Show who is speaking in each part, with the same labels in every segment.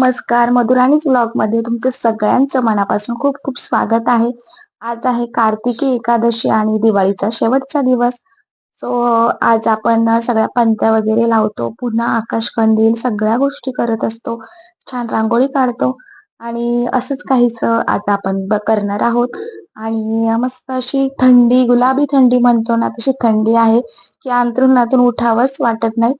Speaker 1: नमस्कार. मधुराणीच ब्लॉगमध्ये तुमचं सगळ्यांचं मनापासून खूप खूप स्वागत आहे. आज आहे कार्तिकी एकादशी आणि दिवाळीचा शेवटचा दिवस. सो आज आपण सगळ्या पंत्या वगैरे लावतो पुन्हा आकाश कंदील सगळ्या गोष्टी करत असतो छान रांगोळी काढतो आणि असंच काहीच आज आपण करणार आहोत. आणि मस्त अशी थंडी गुलाबी थंडी म्हणतो ना तशी थंडी आहे की अंथरुणातून उठावंच वाटत नाही.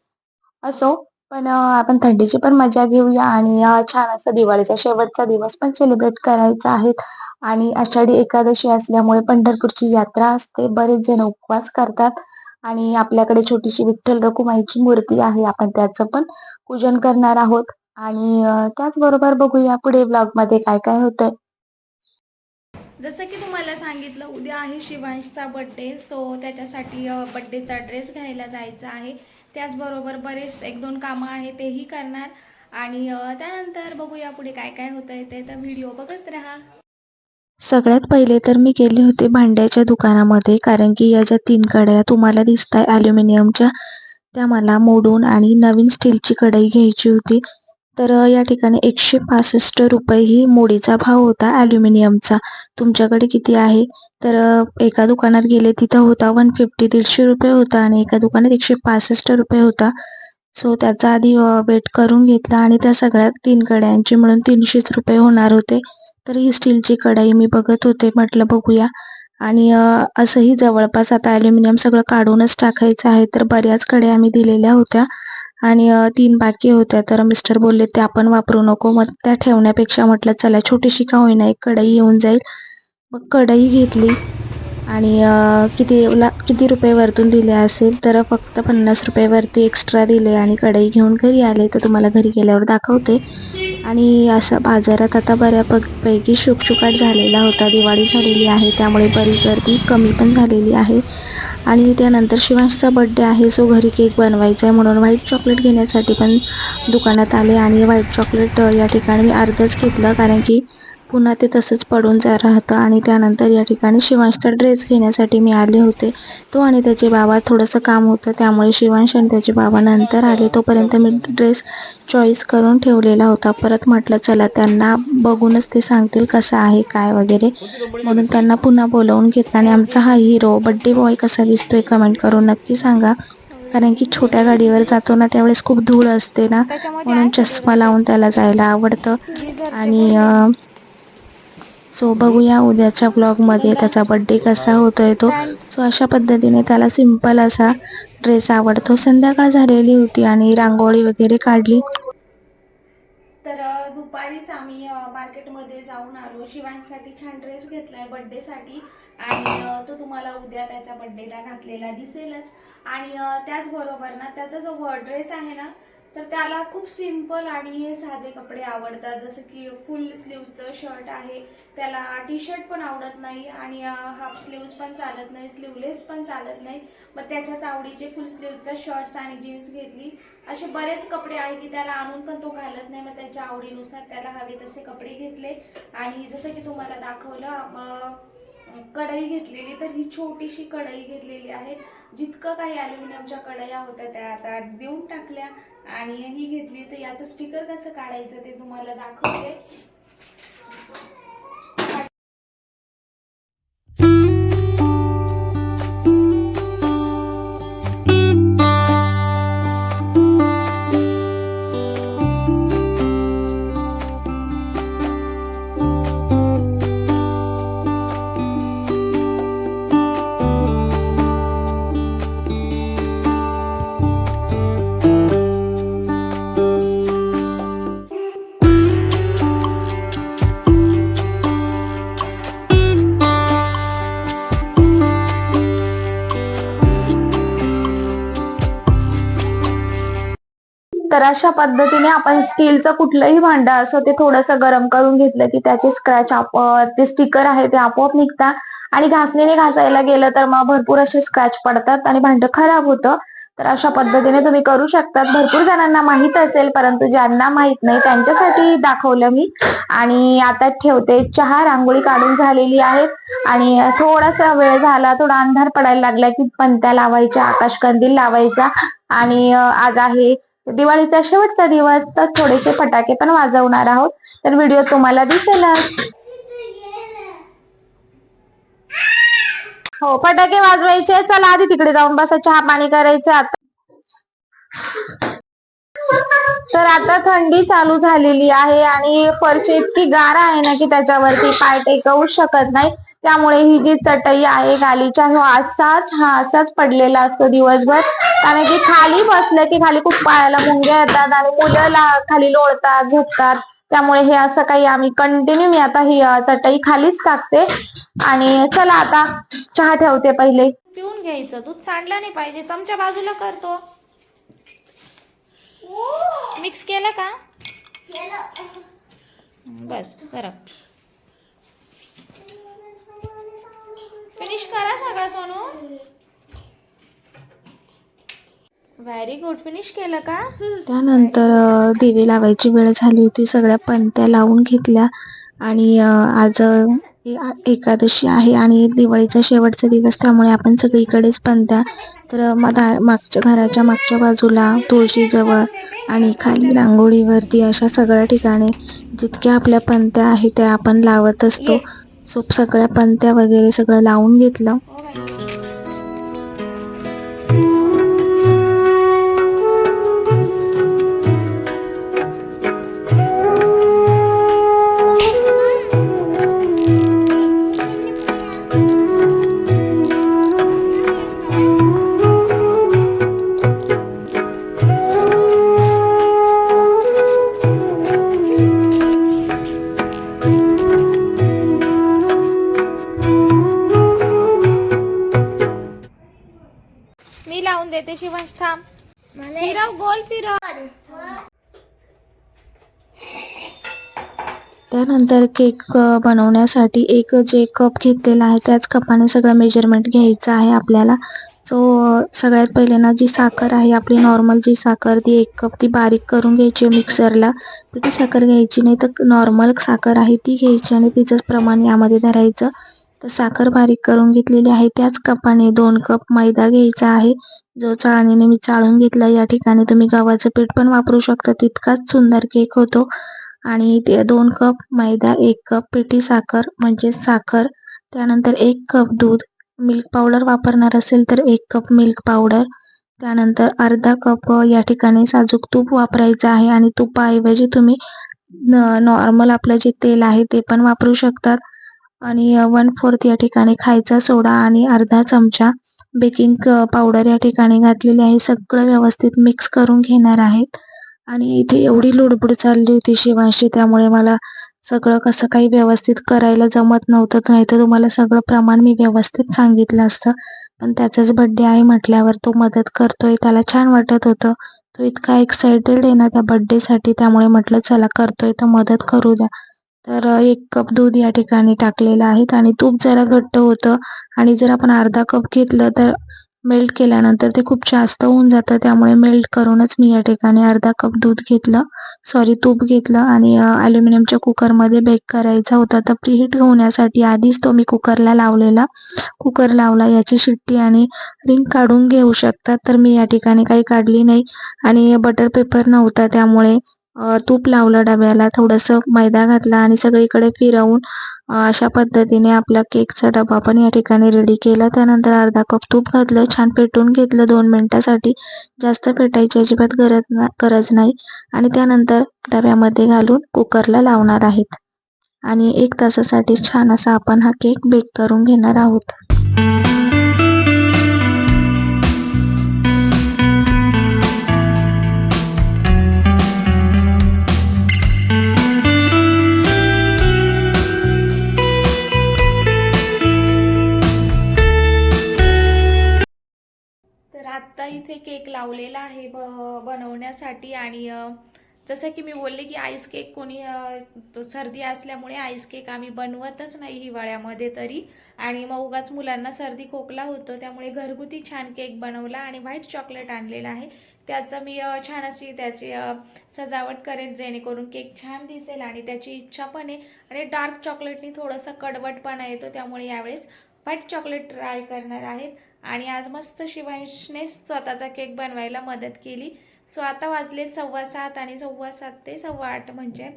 Speaker 1: असो पण आपण थंडीची पण मजा घेऊया आणि छान असं दिवाळीचा शेवटचा दिवस पण सेलिब्रेट करायचा आहेत आणि आषाढी एकादशी असल्यामुळे पंढरपूरची यात्रा असते. बरेच जण उपवास करतात आणि आपल्याकडे छोटीशी विठ्ठल रखुमाईची मूर्ती आहे. आपण त्याचं पण पूजन करणार आहोत. आणि त्याचबरोबर बघूया पुढे ब्लॉगमध्ये काय काय होतंय.
Speaker 2: जसं की तुम्हाला सांगितलं उद्या आहे शिवांशचा बड्डे सो त्याच्यासाठी बड्डेचा ड्रेस घ्यायला जायचा आहे. त्याचबरोबर बरेच एक दोन कामं आहे तेही करणार. आणि त्यानंतर बघूया पुढे काय काय होतं आहे ते. तर व्हिडिओ बघत राहा.
Speaker 1: सगळ्यात पहिले तर मी गेले होते भांड्याच्या दुकानामध्ये कारण की या ज्या तीन कढया तुम्हाला दिसत आहे ॲल्युमिनियमच्या त्या मला मोडून आणि नवीन स्टीलची कढई घ्यायची होती. तर या ठिकाणी एकशे पासष्ट रुपये ही मोडीचा भाव होता ॲल्युमिनियमचा. तुमच्याकडे किती आहे? तर एका दुकानात गेले तिथं होता वन फिफ्टी दीडशे रुपये होता आणि एका दुकानात एकशे पासष्ट रुपये होता. सो त्याचा आधी वेट करून घेतला आणि त्या सगळ्या तीन कड्यांची म्हणून तीनशेच रुपये होणार होते. तर ही स्टीलची कढाई मी बघत होते म्हटलं बघूया. आणि असंही जवळपास आता ॲल्युमिनियम सगळं काढूनच टाकायचं आहे तर बऱ्याच कड्या आम्ही दिलेल्या होत्या. आणि तीन बाकी होत्या. तर मिस्टर बोलले ते आपण वापरू नको. मग त्या ठेवण्यापेक्षा म्हटलं चला छोटीशी का होईना एक कढई येऊन जाईल. मग कढई घेतली आणि किती ला किती रुपये वरतून दिले असेल तर फक्त पन्नास रुपयेवरती एक्स्ट्रा दिले आणि कढई घेऊन घरी आले. तर तुम्हाला घरी गेल्यावर दाखवते. आणि असं बाजारात आता बऱ्यापैकी शुकशुकाट झालेला होता. दिवाळी झालेली आहे त्यामुळे बरी गर्दी कमी पण झालेली आहे. आणि त्यानंतर शिवांशचा बड्डे आहे. सो घरी केक बनवायचा आहे म्हणून व्हाईट चॉकलेट घेण्यासाठी पण दुकानात आले आणि व्हाईट चॉकलेट या ठिकाणी मी अर्धच घेतलं. कारण की पुन्हा ते तसंच पडून जा राहतं. आणि त्यानंतर या ठिकाणी शिवांशचा ड्रेस घेण्यासाठी मी आले होते. तो आणि त्याचे बाबा थोडंसं काम होतं. त्यामुळे शिवांश आणि त्याचे बाबा नंतर आले. तोपर्यंत मी ड्रेस चॉईस करून ठेवलेला होता. परत म्हटलं चला त्यांना बघूनच ते सांगतील कसं आहे काय वगैरे. म्हणून त्यांना पुन्हा बोलवून घेतला. आणि आमचा हा हिरो बड्डे बॉय कसा दिसतोय कमेंट करून नक्की सांगा. कारण की छोट्या गाडीवर जातो ना त्यावेळेस खूप धूळ असते ना. म्हणून चष्मा लावून त्याला जायला आवडतं. आणि सो बघूया उद्याच्या ब्लॉगमध्ये त्याचा बड्डे कसा होतोय तो. सो अशा पद्धतीने त्याला सिंपल असा ड्रेस आवडतो. संध्याकाळ झालेली होती आणि रांगोळी वगैरे काढली.
Speaker 2: तर दुपारीच आम्ही मार्केटमध्ये जाऊन आलो. शिवांसाठी छान ड्रेस घेतलाय बड्डेसाठी आणि तो तुम्हाला उद्या त्याच्या बड्डेला घातलेला दिसेलच. आणि त्याचबरोबर ना त्याचा जो ड्रेस आहे ना तर त्याला खूप सिंपल आणि साधे कपडे आवडतात. जसं की फुल स्लीवचं शर्ट आहे त्याला टी शर्ट पण आवडत नाही आणि हाफ स्लीव्ज पण चालत नाही स्लीवलेस पण चालत नाही. मग त्याच्याच आवडीचे फुल स्लीवचं शर्ट्स आणि जीन्स घेतली. असे बरेच कपडे आहे की त्याला आणून पण तो घालत नाही. मग त्याच्या आवडीनुसार त्याला हवे तसे कपडे घेतले. आणि जसं की तुम्हाला दाखवलं कढई घेतलेली तर ही छोटीशी कढई घेतलेली आहे. जितकं काही ॲल्युमिनियमच्या कढया होत्या त्या आता देऊन टाकल्या. आणि ही घेतली तर याचं स्टिकर कसं काढायचं ते तुम्हाला दाखवते.
Speaker 1: तर अशा पद्धतीने आपण स्टीलचं कुठलंही भांडं असो ते थोडंसं गरम करून घेतलं की त्याचे स्क्रॅच आप ते स्टिकर आहे ते आपोआप निघतात. आणि घासणीने घासायला गेलं तर मग भरपूर असे स्क्रॅच पडतात आणि भांडं खराब होतं. तर अशा पद्धतीने तुम्ही करू शकतात. भरपूर जणांना माहीत असेल परंतु ज्यांना माहीत नाही त्यांच्यासाठी दाखवलं मी. आणि आता ठेवते. चहा रांगोळी काढून झालेली आहे आणि थोडासा वेळ झाला थोडा अंधार पडायला लागला की पंत्या लावायच्या आकाशकंदील लावायचा. आणि आज आहे दिवाळीचा शेवटचा दिवस तर थोडेसे फटाके पण वाजवणार आहोत. तर व्हिडिओ तुम्हाला दिसेलच. हो फटाके वाजवायचे. चला आधी तिकडे जाऊन बसा. चहा पाणी करायचं आता. तर आता थंडी चालू झालेली आहे आणि फरशी इतकी गार आहे ना की त्याच्यावरती पाय टेकवू शकत नाही. त्यामुळे ही जी चटई आहे गालीच्या हो असाच हा असाच पडलेला असतो दिवसभर. कारण की खाली बसलं की खाली खूप पायाला मुंग्या येतात आणि मुलं खाली लोळतात झोपतात. त्यामुळे हे असं काही आम्ही कंटिन्यू मी आता ही चटई खालीच टाकते. आणि चला आता चहा ठेवते पहिले.
Speaker 2: पिऊन घ्यायचं. दूध सांडलं नाही पाहिजे. चमच्या बाजूला करतो मिक्स केलं का? बस सरक. करा सगळं सोनू व्हेरी गुड फिनिश केलं का?
Speaker 1: त्यानंतर दिवे लावायची वेळ झाली होती. सगळ्या पंत्या लावून घेतल्या. आणि आज एकादशी आहे आणि दिवाळीचा शेवटचा दिवस. त्यामुळे आपण सगळीकडेच पंत्या तर मागच्या घराच्या मागच्या बाजूला तुळशीजवळ आणि खाली रांगोळीवरती अशा सगळ्या ठिकाणी जितक्या आपल्या पंत्या आहेत त्या आपण लावत असतो. सोप सगळ्या पंत्या वगैरे सगळं लावून घेतलं. त्यानंतर केक बनवण्यासाठी एक जे कप घेतलेला आहे त्याच कपाने सगळं मेजरमेंट घ्यायचं आहे आपल्याला. सो सगळ्यात पहिले ना जी साखर आहे आपली नॉर्मल जी साखर ती एक कप ती बारीक करून घ्यायची मिक्सरला पिठी साखर घ्यायची नाही तर नॉर्मल साखर आहे ती घ्यायची आणि तिचंच प्रमाण यामध्ये धरायचं. तर साखर बारीक करून घेतलेली आहे त्याच कपाने दोन कप मैदा घ्यायचा आहे. जो चाळणीने मी चाळून घेतला या ठिकाणी तुम्ही गव्हाचं पीठ पण वापरू शकता तितकाच सुंदर केक होतो. आणि ते दोन कप मैदा एक कप पिठी साखर म्हणजे साखर. त्यानंतर एक कप दूध. मिल्क पावडर वापरणार असेल तर एक कप मिल्क पावडर त्यानंतर अर्धा कप या ठिकाणी साजूक तूप वापरायचं आहे आणि तुपाऐवजी तुम्ही नॉर्मल आपलं जे तेल आहे ते पण वापरू शकतात. आणि वन फोर्थ या ठिकाणी खायचा सोडा आणि अर्धा चमचा बेकिंग पावडर या ठिकाणी घातलेली आहे. सगळं व्यवस्थित मिक्स करून घेणार आहेत. आणि इथे एवढी लुडबुड चालली होती शिवांशी त्यामुळे मला सगळं कसं काही व्यवस्थित करायला जमत नव्हतं. नाही तर तुम्हाला सगळं प्रमाण मी व्यवस्थित सांगितलं असतं. पण त्याचाच बर्थडे आहे म्हटल्यावर तो मदत करतोय त्याला छान वाटत होतं. तो इतका एक्सायटेड आहे ना त्या बड्डेसाठी त्यामुळे म्हटलं चला करतोय तर मदत करू द्या. तर एक कप दूध या ठिकाणी टाकलेलं आहे आणि तूप जरा घट्ट होतं. आणि जर आपण अर्धा कप घेतलं तर मेल्ट केल्यानंतर ते खूप जास्त होऊन जातं. त्यामुळे मेल्ट करूनच मी या ठिकाणी अर्धा कप दूध घेतलं. सॉरी तूप घेतलं आणि ॲल्युमिनियमच्या कुकरमध्ये बेक करायचा होता. तर प्रीहीट होण्यासाठी आधीच तो मी कुकरला लावलेला. कुकर लावला याची शिट्टी आणि रिंग काढून घेऊ शकतात तर मी या ठिकाणी काही काढली नाही. आणि बटर पेपर नव्हता. त्यामुळे अ, तूप लावलं डब्याला थोडंसं मैदा घातला आणि सगळीकडे फिरवून अशा पद्धतीने आपला केकचा डबा पण या ठिकाणी रेडी केला. त्यानंतर अर्धा कप तूप घातलं छान पेटून घेतलं दोन मिनिटासाठी. जास्त पेटायची अजिबात गरज ना गरज नाही. आणि त्यानंतर डब्यामध्ये घालून कुकरला लावणार आहेत. आणि एक तासासाठी छान असा आपण हा केक बेक करून घेणार आहोत.
Speaker 2: लावलेला आहे ब बनवण्यासाठी आणि जसं की मी बोलले की आईस केक कोणी सर्दी असल्यामुळे आईस केक आम्ही बनवतच नाही हिवाळ्यामध्ये तरी. आणि मग उगाच मुलांना सर्दी खोकला होतो त्यामुळे घरगुती छान केक बनवला आणि व्हाईट चॉकलेट आणलेला आहे. त्याचं मी छान अशी त्याची सजावट करेन जेणेकरून केक छान दिसेल आणि त्याची इच्छा पण आहे. आणि डार्क चॉकलेटनी थोडंसं कडवटपणा येतो त्यामुळे यावेळेस व्हाईट चॉकलेट ट्राय करणार आहेत. आणि आज मस्त शिवांशने स्वतःचा केक बनवायला मदत केली. सो आता वाजले सव्वा सात आणि सव्वा सात ते सव्वा आठ म्हणजे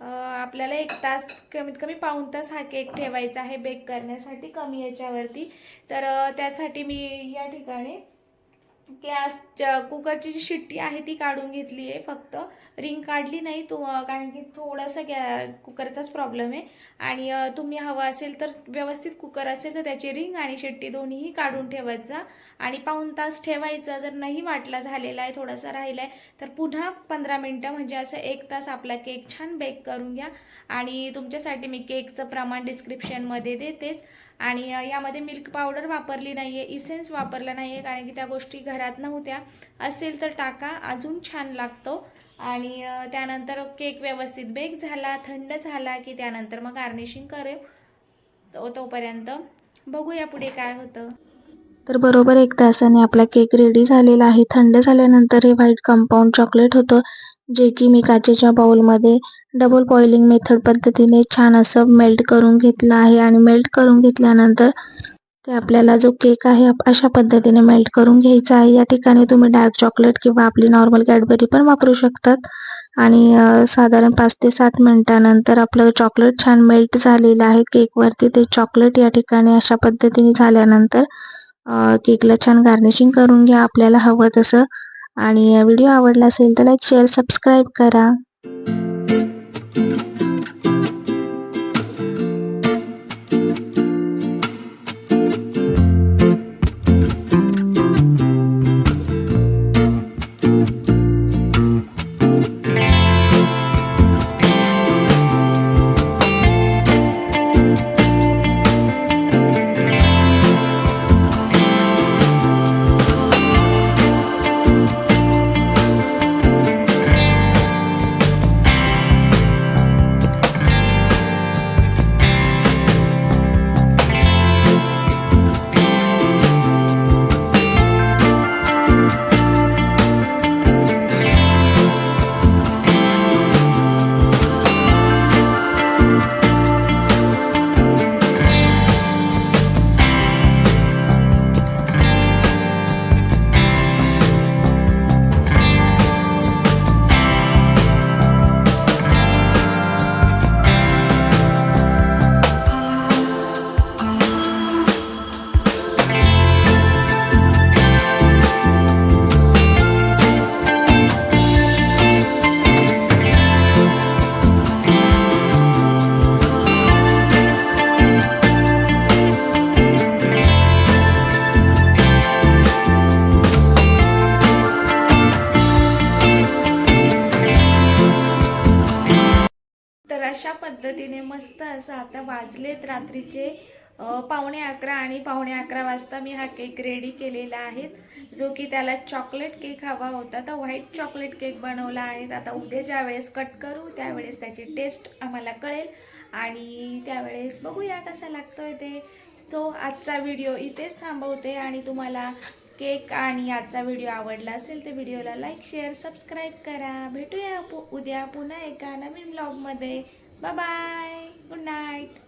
Speaker 2: आपल्याला एक तास कमीत कमी पाऊण तास हा केक ठेवायचा आहे बेक करण्यासाठी कमी याच्यावरती. तर त्यासाठी मी या ठिकाणी गॅस कुकरची जी शिट्टी आहे ती काढून घेतली आहे फक्त. रिंग काढली नाही तो कारण की थोडासा गॅ कुकरचाच प्रॉब्लेम आहे. आणि तुम्ही हवं असेल तर व्यवस्थित कुकर असेल तर त्याची रिंग आणि शिट्टी दोन्हीही काढून ठेवत जा. आणि पाऊण तास ठेवायचा जर नाही वाटला झालेला आहे थोडासा राहिला आहे तर पुन्हा पंधरा मिनटं म्हणजे असं एक तास आपला केक छान बेक करून घ्या. आणि तुमच्यासाठी मी केकचं प्रमाण डिस्क्रिप्शनमध्ये देतेच. आणि यामध्ये मिल्क पावडर वापरली नाही आहे इसेन्स वापरला नाही आहे कारण की त्या गोष्टी घरात नव्हत्या. असेल तर टाका अजून छान लागतो. आणि त्यानंतर केक व्यवस्थित बेक झाला थंड झाला की त्यानंतर मग गार्निशिंग करेल. तो तोपर्यंत बघूया पुढे काय होतं.
Speaker 1: तर बरोबर एक तासाने आपला केक रेडी झालेला आहे. थंड झाल्यानंतर हे व्हाईट कंपाऊंड चॉकलेट होतं जे की मी काचेच्या बाउलमध्ये डबल बॉइलिंग मेथड पद्धतीने छान असं मेल्ट करून घेतलं आहे. आणि मेल्ट करून घेतल्यानंतर ते आपल्याला जो केक आहे अशा पद्धतीने मेल्ट करून घ्यायचा आहे. या ठिकाणी तुम्ही डार्क चॉकलेट किंवा आपली नॉर्मल कॅडबरी पण वापरू शकतात. आणि साधारण पाच ते सात मिनिटानंतर आपलं चॉकलेट छान मेल्ट झालेलं आहे. केकवरती ते चॉकलेट या ठिकाणी अशा पद्धतीने झाल्यानंतर केकला छान गार्निशिंग करून घ्या आपल्याला हवं तसं. आणि व्हिडिओ आवडला असेल तर लाईक शेअर सबस्क्राईब करा.
Speaker 2: वाजलेत रात्रीचे. पावणे अकरा आणि पावणे अकरा वाजता मी हा केक रेडी केलेला आहे. जो की त्याला चॉकलेट केक हवा होता तर व्हाईट चॉकलेट केक बनवला आहे. आता उद्या ज्या वेळेस कट करू त्यावेळेस त्याची टेस्ट आम्हाला कळेल. आणि त्यावेळेस बघूया कसा लागतोय ते. सो आजचा व्हिडिओ इथेच थांबवते. आणि तुम्हाला केक आणि आजचा व्हिडिओ आवडला असेल तर व्हिडिओला लाईक शेअर सबस्क्राईब करा. भेटूया पु- उद्या पुन्हा एका नवीन ब्लॉगमध्ये बाय गुड नाईट